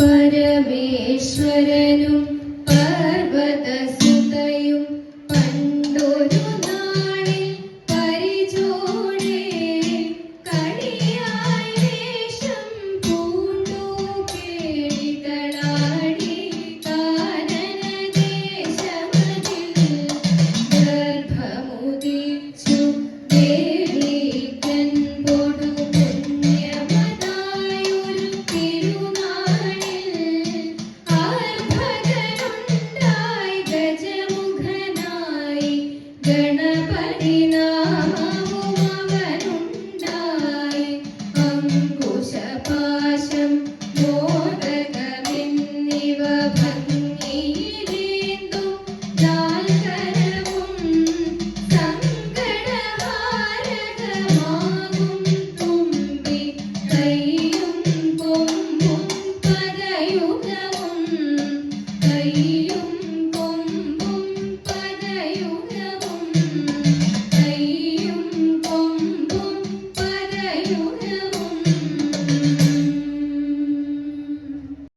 പരമേശ്വരനും പർവതസുതയും